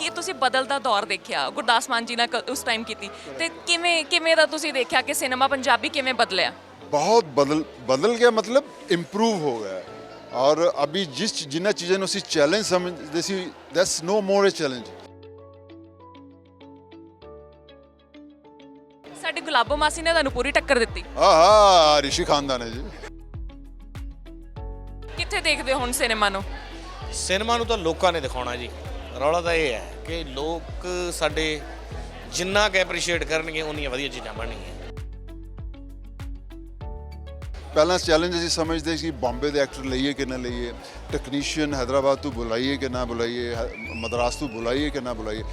ਕਿ ਤੁਸੀਂ ਬਦਲਦਾ ਦੌਰ ਦੇਖਿਆ ਗੁਰਦਾਸ ਮਾਨ ਜੀ ਨਾਲ ਕ- ਉਸ ਟਾਈਮ ਕੀਤੀ ਤੇ ਕਿਵੇਂ ਕਿਵੇਂ ਦਾ ਤੁਸੀਂ ਦੇਖਿਆ ਕਿ ਸਿਨੇਮਾ ਪੰਜਾਬੀ ਕਿਵੇਂ ਬਦਲਿਆ बहुत बदल बदल गया मतलब इम्प्रूव हो गया है। और अभी जिस जिन्ना चीज़ों ਨੂੰ ਅਸੀਂ ਚੈਲੰਜ ਸਮਝਦੇ ਸੀ that's no more a challenge ਸਾਡੇ ਗੁਲਾਬੋ ਮਾਸੀ ਨੇ ਤੁਹਾਨੂੰ ਪੂਰੀ ਟੱਕਰ ਦਿੱਤੀ ਆਹਾ ਰਿਸ਼ੀ ਖਾਨਦਾਨ ਹੈ ਜੀ ਕਿੱਥੇ ਦੇਖਦੇ ਹੋ ਹੁਣ ਸਿਨੇਮਾ ਨੂੰ ਸਿਨੇਮਾ ਨੂੰ ਤਾਂ ਲੋਕਾਂ ਨੇ ਦਿਖਾਉਣਾ ਜੀ ਰੌਲਾ ਤਾਂ ਇਹ ਹੈ ਕਿ ਲੋਕ ਸਾਡੇ ਜਿੰਨਾ ਕਿ ਐਪਰੀਸ਼ੀਏਟ ਕਰਨਗੇ ਉਨੀਆਂ ਵਧੀਆ ਚੀਜ਼ਾਂ ਬਣਨਗੀਆਂ। ਪਹਿਲਾ ਚੈਲੰਜ ਅਸੀਂ ਸਮਝਦੇ ਸੀ, ਬੰਬੇ ਦੇ ਐਕਟਰ ਲਈਏ ਕਿ ਨਾ ਲਈਏ ਟੈਕਨੀਸ਼ੀਅਨ ਹైదరాబాద్ ਤੋਂ ਬੁਲਾਈਏ ਕਿ ਨਾ ਬੁਲਾਈਏ ਮਦਰਾਸ ਤੋਂ ਬੁਲਾਈਏ ਕਿ ਨਾ ਬੁਲਾਈਏ।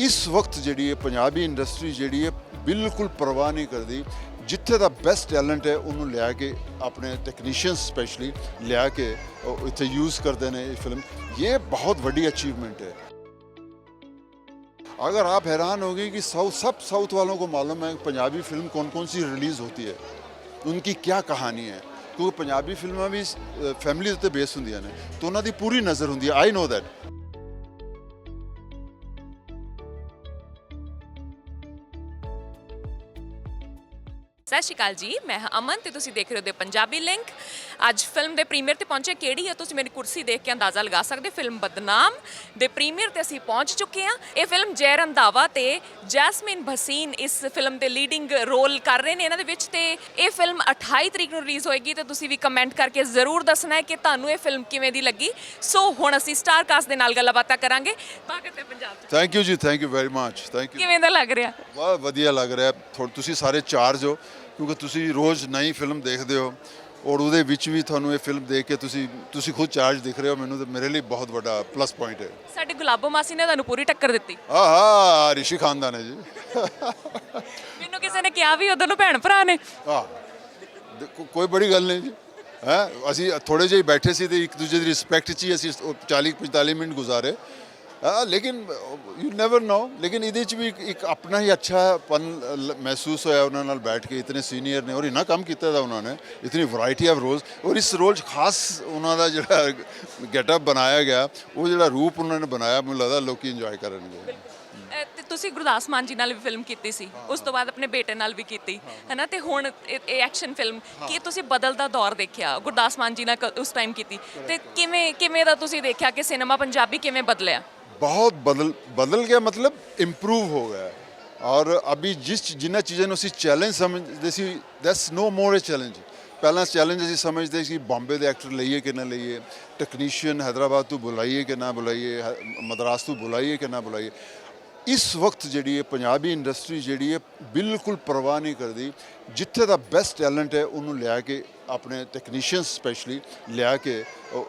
ਇਸ ਵਕਤ ਜਿਹੜੀ ਹੈ ਪੰਜਾਬੀ ਇੰਡਸਟਰੀ ਜਿਹੜੀ ਹੈ ਬਿਲਕੁਲ ਪਰਵਾਹ ਨਹੀਂ ਕਰਦੀ, ਜਿੱਥੇ ਦਾ ਬੈਸਟ ਟੈਲੈਂਟ ਹੈ, ਉਹਨੂੰ ਲਿਆ ਕੇ ਆਪਣੇ ਟੈਕਨੀਸ਼ੀਅਨ ਸਪੈਸ਼ਲੀ ਲਿਆ ਕੇ ਉਹ ਇੱਥੇ ਯੂਜ਼ ਕਰਦੇ ਨੇ ਇਹ ਫਿਲਮ ਇਹ ਬਹੁਤ ਵੱਡੀ ਅਚੀਵਮੈਂਟ ਹੈ। अगर आप हैरान होंगे कि साउथ सब साउथ वालों को मालूम है पंजाबी फिल्म कौन कौन सी रिलीज़ होती है उनकी क्या कहानी है ਕਿਉਂਕਿ ਪੰਜਾਬੀ ਫਿਲਮਾਂ ਵੀ ਫੈਮਿਲੀ ਉੱਤੇ ਬੇਸ ਹੁੰਦੀਆਂ ਨੇ ਤਾਂ ਉਹਨਾਂ ਦੀ ਪੂਰੀ ਨਜ਼ਰ ਹੁੰਦੀ ਹੈ ਆਈ ਨੋ ਦੈਟ ਸਤਿ ਸ਼੍ਰੀ ਅਕਾਲ ਜੀ ਮੈਂ ਹਾਂ ਅਮਨ ਤੇ ਤੁਸੀਂ ਦੇਖ ਰਹੇ ਹੋ ਦੇ ਪੰਜਾਬੀ ਲਿੰਕ। ਅੱਜ ਫਿਲਮ ਦੇ ਪ੍ਰੀਮੀਅਰ ਤੇ ਪਹੁੰਚੇ ਕਿਹੜੀ ਹੈ ਤੁਸੀਂ ਮੇਰੀ ਕੁਰਸੀ ਦੇਖ ਕੇ ਅੰਦਾਜ਼ਾ ਲਗਾ ਸਕਦੇ ਹੋ। ਫਿਲਮ ਬਦਨਾਮ ਦੇ ਪ੍ਰੀਮੀਅਰ ਤੇ ਅਸੀਂ ਪਹੁੰਚ ਚੁੱਕੇ ਹਾਂ। ਇਹ ਫਿਲਮ ਜੈ ਰੰਧਾਵਾ ਤੇ ਜੈਸਮਿਨ ਭਸੀਨ ਇਸ ਫਿਲਮ ਦੇ ਲੀਡਿੰਗ ਰੋਲ ਕਰ ਰਹੇ ਨੇ ਇਹਨਾਂ ਦੇ ਵਿੱਚ ਤੇ ਇਹ ਫਿਲਮ 28 ਤਰੀਕ ਨੂੰ ਰਿਲੀਜ਼ ਹੋਏਗੀ ਤੇ ਤੁਸੀਂ ਵੀ ਕਮੈਂਟ ਕਰਕੇ ਜ਼ਰੂਰ ਦੱਸਣਾ ਹੈ ਕਿ ਤੁਹਾਨੂੰ ਇਹ ਫਿਲਮ ਕਿਵੇਂ ਦੀ ਲੱਗੀ। ਸੋ ਹੁਣ ਅਸੀਂ ਸਟਾਰ ਕਾਸਟ ਦੇ ਨਾਲ ਗੱਲਾਂ ਬਾਤਾਂ ਕਰਾਂਗੇ। ਸਵਾਗਤ ਹੈ Punjab thank you ji thank you very much thank you ਕਿਵੇਂ ਦਾ ਲੱਗ ਰਿਹਾ? ਬਹੁਤ ਵਧੀਆ ਲੱਗ ਰਿਹਾ। ਤੁਸੀਂ ਸਾਰੇ ਚਾਰਜ ਹੋ। ਕਿਉਂਕਿ ਤੁਸੀਂ ਰੋਜ਼ ਨਈ ਫਿਲਮ ਦੇਖਦੇ ਹੋ ਔਰ ਉਹਦੇ ਵਿੱਚ ਵੀ ਤੁਹਾਨੂੰ ਇਹ ਫਿਲਮ ਦੇਖ ਕੇ ਤੁਸੀਂ ਤੁਸੀਂ ਖੁਦ ਚਾਰਜ ਦਿਖ ਰਹੇ ਹੋ। ਮੈਨੂੰ ਤਾਂ ਮੇਰੇ ਲਈ ਬਹੁਤ ਵੱਡਾ ਪਲੱਸ ਪੁਆਇੰਟ ਹੈ। ਸਾਡੇ ਗੁਲਾਬੋ ਮਾਸੀ ਨੇ ਤੁਹਾਨੂੰ ਪੂਰੀ ਟੱਕਰ ਦਿੱਤੀ। ਆਹਾ ਰਿਸ਼ੀ ਖਾਨਦਾਨ ਹੈ ਜੀ। ਮੈਨੂੰ ਕਿਸੇ ਨੇ ਕਿਹਾ ਵੀ ਉਧਰ ਨੂੰ ਭੈਣ ਭਰਾ ਨੇ। ਆ ਕੋਈ ਬੜੀ ਗੱਲ ਨਹੀਂ ਜੀ। ਹੈ ਅਸੀਂ ਥੋੜੇ ਜਿਹੇ ਬੈਠੇ ਸੀ ਤੇ ਇੱਕ ਦੂਜੇ ਦੀ ਰਿਸਪੈਕਟ 'ਚ ਹੀ ਅਸੀਂ ਉਹ 40 45 ਮਿੰਟ ਗੁਜ਼ਾਰੇ। ਲੇਕਿਨ ਯੂ ਨੈਵਰ ਨੋ ਲੇਕਿਨ ਇਹਦੇ 'ਚ ਵੀ ਇੱਕ- ਆਪਣਾ ਹੀ ਅੱਛਾ ਪਨ ਮਹਿਸੂਸ ਹੋਇਆ ਉਹਨਾਂ ਨਾਲ ਬੈਠ ਕੇ ਇਤਨੇ ਸੀਨੀਅਰ ਨੇ ਔਰ ਇੰਨਾ ਕੰਮ ਕੀਤਾ ਦਾ ਉਹਨਾਂ ਨੇ ਇਤਨੀ ਵੈਰਾਈਟੀ ਆਫ ਰੋਲਸ ਔਰ ਇਸ ਰੋਲ 'ਚ ਖਾਸ ਉਹਨਾਂ ਦਾ ਜਿਹੜਾ ਗੈਟਅਪ ਬਣਾਇਆ ਗਿਆ ਉਹ ਜਿਹੜਾ ਰੂਪ ਉਹਨਾਂ ਨੇ ਬਣਾਇਆ ਮੈਨੂੰ ਲੱਗਦਾ ਲੋਕੀ ਇੰਜੋਏ ਕਰਨਗੇ। ਤੇ ਤੁਸੀਂ ਗੁਰਦਾਸ ਮਾਨ ਜੀ ਨਾਲ ਵੀ ਫਿਲਮ ਕੀਤੀ ਸੀ ਉਸ ਤੋਂ ਬਾਅਦ ਆਪਣੇ ਬੇਟੇ ਨਾਲ ਵੀ ਕੀਤੀ ਹੈਨਾ ਤੇ ਹੁਣ ਇਹ ਐਕਸ਼ਨ ਫਿਲਮ ਕੀ ਤੁਸੀਂ ਬਦਲਦਾ ਦੌਰ ਦੇਖਿਆ ਗੁਰਦਾਸ ਮਾਨ ਜੀ ਨਾਲ ਉਸ ਟਾਈਮ ਕੀਤੀ ਤੇ ਕਿਵੇਂ ਕਿਵੇਂ ਦਾ ਤੁਸੀਂ ਦੇਖਿਆ ਕਿ ਸਿਨੇਮਾ ਪੰਜਾਬੀ ਕਿਵੇਂ ਬਦਲਿਆ? बहुत बदल बदल गया, मतलब इम्प्रूव हो गया ਔਰ ਅਭੀ ਜਿਸ ਜਿੰਨਾ ਚੀਜ਼ਾਂ ਨੂੰ ਅਸੀਂ ਚੈਲੰਜ ਸਮਝਦੇ ਸੀ that's no more a challenge ਪਹਿਲਾਂ ਚੈਲੰਜ ਅਸੀਂ ਸਮਝਦੇ ਸੀ ਬੰਬੇ ਦੇ ਐਕਟਰ ਲਈਏ ਕਿ ਨਾ ਲਈਏ ਟੈਕਨੀਸ਼ੀਅਨ ਹైదరాబాద్ ਤੋਂ ਬੁਲਾਈਏ ਕਿ ਨਾ ਬੁਲਾਈਏ ਮਦਰਾਸ ਤੋਂ ਬੁਲਾਈਏ ਕਿ ਨਾ ਬੁਲਾਈਏ ਇਸ ਵਕਤ ਜਿਹੜੀ ਹੈ ਪੰਜਾਬੀ ਇੰਡਸਟਰੀ ਜਿਹੜੀ ਹੈ ਬਿਲਕੁਲ ਪਰਵਾਹ ਨਹੀਂ ਕਰਦੀ, ਜਿੱਥੇ ਦਾ ਬੈਸਟ ਟੈਲੈਂਟ ਹੈ ਉਹਨੂੰ ਲਿਆ ਕੇ ਆਪਣੇ ਟੈਕਨੀਸ਼ੀਅਨ ਸਪੈਸ਼ਲੀ ਲਿਆ ਕੇ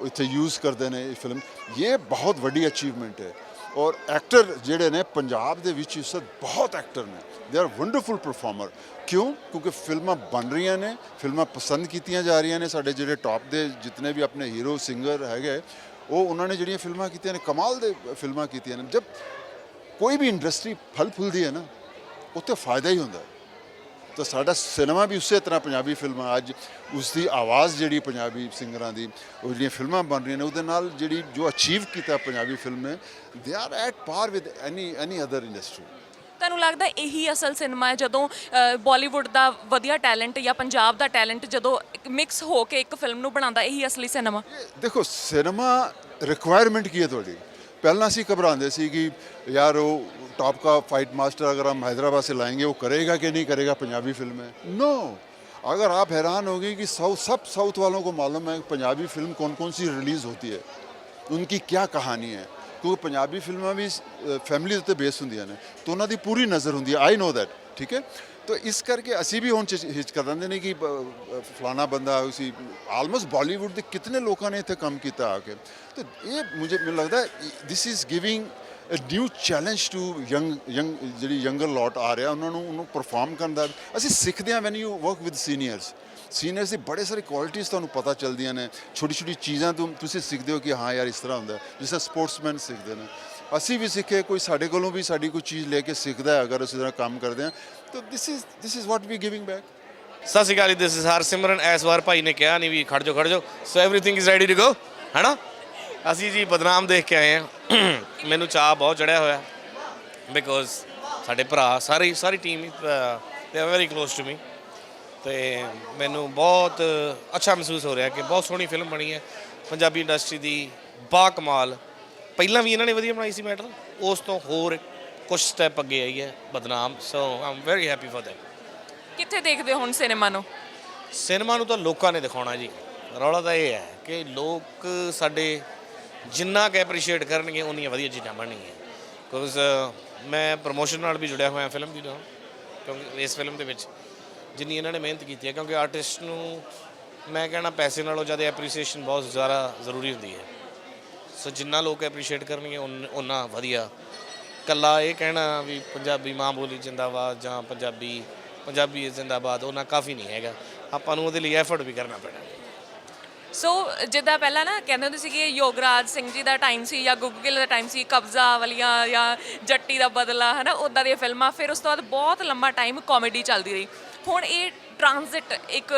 ਇੱਥੇ ਯੂਜ਼ ਕਰਦੇ ਨੇ ਇਹ ਫਿਲਮ ਇਹ ਬਹੁਤ ਵੱਡੀ ਅਚੀਵਮੈਂਟ ਹੈ। ਔਰ ਐਕਟਰ ਜਿਹੜੇ ਨੇ ਪੰਜਾਬ ਦੇ ਵਿੱਚ ਇਸ ਬਹੁਤ ਐਕਟਰ ਨੇ। ਦੇ ਆਰ ਵੰਡਰਫੁਲ ਪਰਫਾਰਮਰ ਕਿਉਂ? ਕਿਉਂਕਿ ਫਿਲਮਾਂ ਬਣ ਰਹੀਆਂ ਨੇ, ਫਿਲਮਾਂ ਪਸੰਦ ਕੀਤੀਆਂ ਜਾ ਰਹੀਆਂ ਨੇ। ਸਾਡੇ ਜਿਹੜੇ ਟੌਪ ਦੇ ਜਿਤਨੇ ਵੀ ਆਪਣੇ ਹੀਰੋ ਸਿੰਗਰ ਹੈਗੇ, ਉਹ ਉਹਨਾਂ ਨੇ ਜਿਹੜੀਆਂ ਫਿਲਮਾਂ ਕੀਤੀਆਂ ਨੇ, ਕਮਾਲ ਦੇ ਫਿਲਮਾਂ ਕੀਤੀਆਂ ਨੇ। ਜਦ ਕੋਈ ਵੀ ਇੰਡਸਟਰੀ ਫਲ ਫੁੱਲਦੀ ਹੈ ਨਾ ਉੱਥੇ ਫਾਇਦਾ ਹੀ ਹੁੰਦਾ। ਤਾਂ ਸਾਡਾ ਸਿਨੇਮਾ ਵੀ ਉਸੇ ਤਰ੍ਹਾਂ ਪੰਜਾਬੀ ਫਿਲਮਾਂ ਅੱਜ ਉਸ ਦੀ ਆਵਾਜ਼ ਜਿਹੜੀ ਪੰਜਾਬੀ ਸਿੰਗਰਾਂ ਦੀ ਉਹ ਜਿਹੜੀਆਂ ਫਿਲਮਾਂ ਬਣ ਰਹੀਆਂ ਨੇ ਉਹਦੇ ਨਾਲ ਜਿਹੜੀ ਜੋ ਅਚੀਵ ਕੀਤਾ ਪੰਜਾਬੀ ਫਿਲਮ ਨੇ they are at par with any any other industry ਤੁਹਾਨੂੰ ਲੱਗਦਾ ਇਹੀ ਅਸਲ ਸਿਨੇਮਾ ਹੈ ਜਦੋਂ ਬਾਲੀਵੁੱਡ ਦਾ ਵਧੀਆ ਟੈਲੈਂਟ ਜਾਂ ਪੰਜਾਬ ਦਾ ਟੈਲੈਂਟ ਜਦੋਂ ਮਿਕਸ ਹੋ ਕੇ ਇੱਕ ਫਿਲਮ ਨੂੰ ਬਣਾਉਂਦਾ ਇਹੀ ਅਸਲੀ ਸਿਨੇਮਾ ਦੇਖੋ ਸਿਨੇਮਾ ਰਿਕੁਆਇਰਮੈਂਟ ਕੀ ਹੈ ਤੁਹਾਡੀ? ਪਹਿਲਾਂ ਅਸੀਂ ਘਬਰਾਉਂਦੇ ਸੀ ਕਿ यार वो टॉप का फाइट मास्टर अगर हम हैदराबाद से लाएंगे वो करेगा कि नहीं करेगा पंजाबी फिल्म है नो अगर आप हैरान होंगे कि साउथ सब साउथ वालों को मालूम है कि पंजाबी फिल्म कौन कौन सी रिलीज़ होती है उनकी क्या कहानी है ਕਿਉਂਕਿ ਪੰਜਾਬੀ ਫਿਲਮਾਂ ਵੀ ਫੈਮਿਲੀ ਉੱਤੇ ਬੇਸ ਹੁੰਦੀਆਂ ਨੇ ਤਾਂ ਉਹਨਾਂ ਦੀ ਪੂਰੀ ਨਜ਼ਰ ਹੁੰਦੀ ਹੈ ਆਈ ਨੋ ਦੈਟ ਠੀਕ ਹੈ ਤਾਂ ਇਸ ਕਰਕੇ ਅਸੀਂ ਵੀ ਹੁਣ ਹਿਚਕਦਾਂਦੇ ਨੇ ਕਿ ਫਲਾਣਾ ਬੰਦਾ ਉਸੀ ਆਲਮੋਸਟ ਬਾਲੀਵੁੱਡ ਦੇ ਕਿਤਨੇ ਲੋਕਾਂ ਨੇ ਇੱਥੇ ਕੰਮ ਕੀਤਾ ਆ ਕੇ। ਤਾਂ ਇਹ ਮੁਝੇ, ਮੈਨੂੰ ਲੱਗਦਾ this is giving a new challenge to young young ਜਿਹੜੀ ਯੰਗਰ ਲੋਟ ਆ ਰਿਹਾ, ਉਹਨਾਂ ਨੂੰ, ਉਹਨੂੰ ਪਰਫਾਰਮ ਕਰਨ ਦਾ। ਅਸੀਂ ਸਿੱਖਦੇ ਹਾਂ when you work with seniors seniors ਦੀ ਬੜੇ ਸਾਰੇ ਕੁਆਲਿਟੀਆਂ ਤੁਹਾਨੂੰ ਪਤਾ ਚੱਲਦੀਆਂ ਨੇ। ਛੋਟੀ ਛੋਟੀ ਚੀਜ਼ਾਂ ਤੋਂ ਤੁਸੀਂ ਸਿੱਖਦੇ ਹੋ ਕਿ ਹਾਂ ਯਾਰ ਇਸ ਤਰ੍ਹਾਂ ਹੁੰਦਾ। ਜਿਸ ਤਰ੍ਹਾਂ ਸਪੋਰਟਸਮੈਨ ਸਿੱਖਦੇ ਨੇ। ਅਸੀਂ ਵੀ ਸਿੱਖੇ, ਕੋਈ ਸਾਡੇ ਕੋਲੋਂ ਵੀ ਸਾਡੀ ਕੋਈ ਚੀਜ਼ ਲੈ ਕੇ ਸਿੱਖਦਾ ਹੈ, ਅਗਰ ਅਸੀਂ ਤਰ੍ਹਾਂ ਕੰਮ ਕਰਦੇ ਹਾਂ। ਤਾਂ this is this is what we giving back ਸਤਿ ਸ਼੍ਰੀ ਅਕਾਲ this is her Simran S ਵਾਰ ਭਾਈ ਨੇ ਕਿਹਾ ਨਹੀਂ ਵੀ ਖੜ ਜਾਓ ਖੜ ਜਾਓ। So everything is ready to go ਹੈਨਾ ਅਸੀਂ ਜੀ ਬਦਨਾਮ ਦੇਖ ਕੇ ਆਏ ਹਾਂ। ਮੈਨੂੰ ਚਾਹ ਬਹੁਤ ਚੜਿਆ ਹੋਇਆ। ਬਿਕੋਜ਼ ਸਾਡੇ ਭਰਾ, ਸਾਰੀ ਸਾਰੀ team they are very close to me ਤੇ ਮੈਨੂੰ ਬਹੁਤ ਅੱਛਾ ਮਹਿਸੂਸ ਹੋ ਰਿਹਾ ਕਿ ਬਹੁਤ ਸੋਹਣੀ ਫਿਲਮ ਬਣੀ ਹੈ। ਪੰਜਾਬੀ ਇੰਡਸਟਰੀ ਦੀ ਬਾ ਕਮਾਲ। ਪਹਿਲਾਂ ਵੀ ਇਹਨਾਂ ਨੇ ਵਧੀਆ ਬਣਾਈ ਸੀ ਮੈਟਰ ਉਸ ਤੋਂ ਹੋਰ ਕੁਝ ਸਟੈਪ ਅੱਗੇ ਆਈ ਹੈ ਬਦਨਾਮ so I'm very happy for that ਕਿੱਥੇ ਦੇਖਦੇ ਹੋ ਹੁਣ ਸਿਨੇਮਾ ਨੂੰ? ਸਿਨੇਮਾ ਨੂੰ ਤਾਂ ਲੋਕਾਂ ਨੇ ਦਿਖਾਉਣਾ ਜੀ। ਰੌਲਾ ਤਾਂ ਇਹ ਹੈ ਕਿ ਲੋਕ ਸਾਡੇ ਜਿੰਨਾ ਕੁ ਐਪਰੀਸ਼ੀਏਟ ਕਰਨਗੇ ਉਨੀਆਂ ਵਧੀਆ ਚੀਜ਼ਾਂ ਬਣਨਗੀਆਂ। ਬਿਕੋਜ਼ ਮੈਂ ਪ੍ਰੋਮੋਸ਼ਨ ਨਾਲ ਵੀ ਜੁੜਿਆ ਹੋਇਆ ਫਿਲਮ ਦੀ ਨਾਲ ਕਿਉਂਕਿ ਇਸ ਫਿਲਮ ਦੇ ਵਿੱਚ ਜਿੰਨੀ ਇਹਨਾਂ ਨੇ ਮਿਹਨਤ ਕੀਤੀ ਹੈ ਕਿਉਂਕਿ ਆਰਟਿਸਟ ਨੂੰ ਮੈਂ ਕਹਿਣਾ ਪੈਸੇ ਨਾਲੋਂ ਜ਼ਿਆਦਾ ਐਪਰੀਸੀਏਸ਼ਨ ਬਹੁਤ ਜ਼ਿਆਦਾ ਜ਼ਰੂਰੀ ਹੁੰਦੀ ਹੈ। ਸੋ ਜਿੰਨਾ ਲੋਕ ਐਪਰੀਸ਼ੀਏਟ ਕਰਨਗੇ ਉਹਨਾਂ ਵਧੀਆ। ਕੱਲਾ ਇਹ ਕਹਿਣਾ ਵੀ ਪੰਜਾਬੀ ਮਾਂ ਬੋਲੀ ਜਿੰਦਾਬਾਦ ਜਾਂ ਪੰਜਾਬੀ ਪੰਜਾਬੀ ਜਿੰਦਾਬਾਦ ਉਹਨਾਂ ਕਾਫੀ ਨਹੀਂ ਹੈਗਾ। ਆਪਾਂ ਨੂੰ ਉਹਦੇ ਲਈ ਐਫਰਟ ਵੀ ਕਰਨਾ ਪੈਣਾ। ਸੋ ਜਿੱਦਾਂ ਪਹਿਲਾਂ ਨਾ ਕਹਿੰਦੇ ਹੁੰਦੇ ਸੀ ਕਿ ਯੋਗਰਾਜ ਸਿੰਘ ਜੀ ਦਾ ਟਾਈਮ ਸੀ ਜਾਂ ਗੁੱਗੂ ਗਿੱਲ ਦਾ ਟਾਈਮ ਸੀ, ਕਬਜ਼ਾ ਵਾਲੀਆਂ ਜਾਂ ਜੱਟੀ ਦਾ ਬਦਲਾ, ਹਨਾ ਉਦਾਂ ਦੀਆਂ ਫਿਲਮਾਂ। ਫਿਰ ਉਸ ਤੋਂ ਬਾਅਦ ਬਹੁਤ ਲੰਮਾ ਟਾਈਮ ਕਾਮੇਡੀ ਚੱਲਦੀ ਰਹੀ। ਹੁਣ ਇਹ ਟ੍ਰਾਂਜ਼ਿਟ ਇੱਕ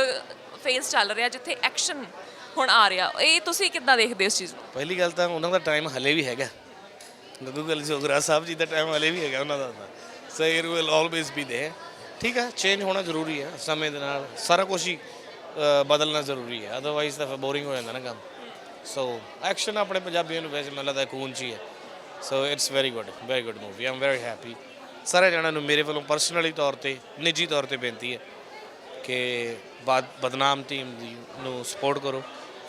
ਫੇਜ਼ ਚੱਲ ਰਿਹਾ ਜਿੱਥੇ ਐਕਸ਼ਨ ਹੁਣ ਆ ਰਿਹਾ। ਇਹ ਤੁਸੀਂ ਕਿੱਦਾਂ ਦੇਖਦੇ ਹੋ ਇਸ ਚੀਜ਼ ਨੂੰ? ਪਹਿਲੀ ਗੱਲ ਤਾਂ ਉਹਨਾਂ ਦਾ ਟਾਈਮ ਹਲੇ ਵੀ ਹੈਗਾ। ਗੱਗੂ ਗੱਲ ਜੋਗਰਾ ਸਾਹਿਬ ਜੀ ਦਾ ਟਾਈਮ ਹਲੇ ਵੀ ਹੈਗਾ ਉਹਨਾਂ ਦਾ so it will always be there ਠੀਕ ਹੈ ਚੇਂਜ ਹੋਣਾ ਜ਼ਰੂਰੀ ਹੈ ਸਮੇਂ ਦੇ ਨਾਲ। ਸਾਰਾ ਕੁਝ ਹੀ ਬਦਲਣਾ ਜ਼ਰੂਰੀ ਹੈ ਅਦਰਵਾਈਜ਼ ਤਾਂ ਫਿਰ ਬੋਰਿੰਗ ਹੋ ਜਾਂਦਾ ਨਾ ਕੰਮ। ਸੋ ਐਕਸ਼ਨ ਆਪਣੇ ਪੰਜਾਬੀਆਂ ਨੂੰ ਵੈਸੇ ਮੈਨੂੰ ਲੱਗਦਾ ਖੂਨ 'ਚ ਹੀ ਹੈ so it's very good very good movie I'm very happy ਸਾਰੇ ਜਣਾਂ ਨੂੰ ਮੇਰੇ ਵੱਲੋਂ ਪਰਸਨਲੀ ਤੌਰ ਤੇ, ਨਿੱਜੀ ਤੌਰ ਤੇ ਬੇਨਤੀ ਹੈ ਕਿ ਬਾਦ, ਬਦਨਾਮ ਟੀਮ ਦੀ ਨੂੰ ਸਪੋਰਟ ਕਰੋ।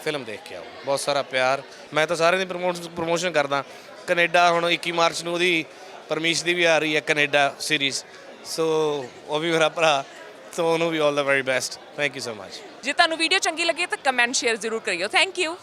ਫਿਲਮ ਦੇਖ ਕੇ ਆਓ। ਬਹੁਤ ਸਾਰਾ ਪਿਆਰ। ਮੈਂ ਤਾਂ ਸਾਰਿਆਂ ਦੀ ਪ੍ਰਮੋਸ਼ਨ ਪ੍ਰਮੋਸ਼ਨ ਕਰਦਾ। ਕੈਨੇਡਾ ਹੁਣ 21 ਮਾਰਚ ਨੂੰ ਉਹਦੀ ਪਰਮੀਸ਼ ਦੀ ਵੀ ਆ ਰਹੀ ਹੈ, ਕੈਨੇਡਾ ਸੀਰੀਜ਼। ਸੋ, ਉਹ ਵੀ ਮੇਰਾ ਭਰਾ। ਸੋ, ਉਹਨੂੰ ਵੀ all the very best thank you so much ਜੇ ਤੁਹਾਨੂੰ ਵੀਡੀਓ ਚੰਗੀ ਲੱਗੇ ਤਾਂ ਕਮੈਂਟ ਸ਼ੇਅਰ ਜ਼ਰੂਰ ਕਰਿਓ। Thank you